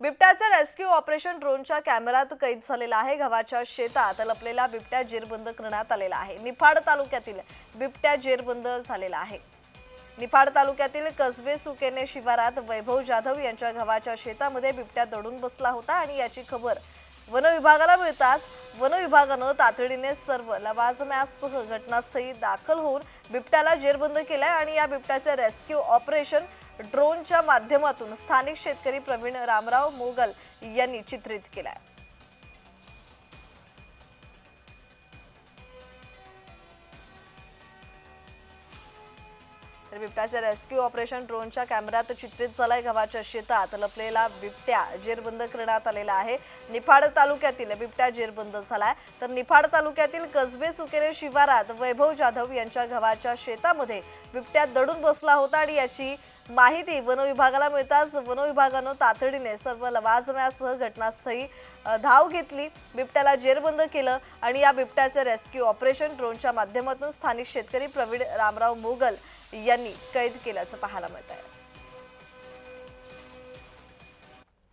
बिबट्याचं rescue operation ड्रोनच्या कॅमेरात कैद झालेला आहे. गव्हाच्या शेतात लपलेला बिबट्या जेरबंद करण्यात आलेला आहे. निफाड तालुक्यातील बिबट्या जेरबंद झालेला आहे. निफाड तालुक्यातील कसबे सुकेने शिवारात वैभव जाधव यांच्या गव्हाच्या शेतामध्ये बिबट्या दडून बसला होता आणि याची खबर वन विभागाला मिळताच वन विभागानं तातडीने सर्व लवाजम्यासह घटनास्थळी दाखल होऊन बिबट्याला जेरबंद केलाय आणि या बिबट्याचे रेस्क्यू ऑपरेशन ड्रोनच्या माध्यमातून स्थानिक शेतकरी प्रवीण रामराव मोगल यांनी चित्रित केलाय. तर बिबट्याचे रेस्क्यू ऑपरेशन ड्रोनच्या कॅमेऱ्यात चित्रित झालाय. गव्हाच्या शेतात लपलेला बिबट्या जेरबंद करण्यात आलेला आहे. निफाड तालुक्यातील बिबट्या जेरबंद झालाय. तर निफाड तालुक्यातील कसबे सुकेरे शिवारात वैभव जाधव यांच्या गव्हाच्या शेतामध्ये बिबट्या दडून बसला होता आणि याची माहिती वनविभागाला मिळताच वनविभागानं तातडीने सर्व लवाजम्यासह घटनास्थळी धाव घेतली. बिबट्याला जेरबंद केलं आणि या बिबट्याचे रेस्क्यू ऑपरेशन ड्रोनच्या माध्यमातून स्थानिक शेतकरी प्रवीण रामराव मोगल यांनी कैद केल्याचं पाहायला मिळत आहे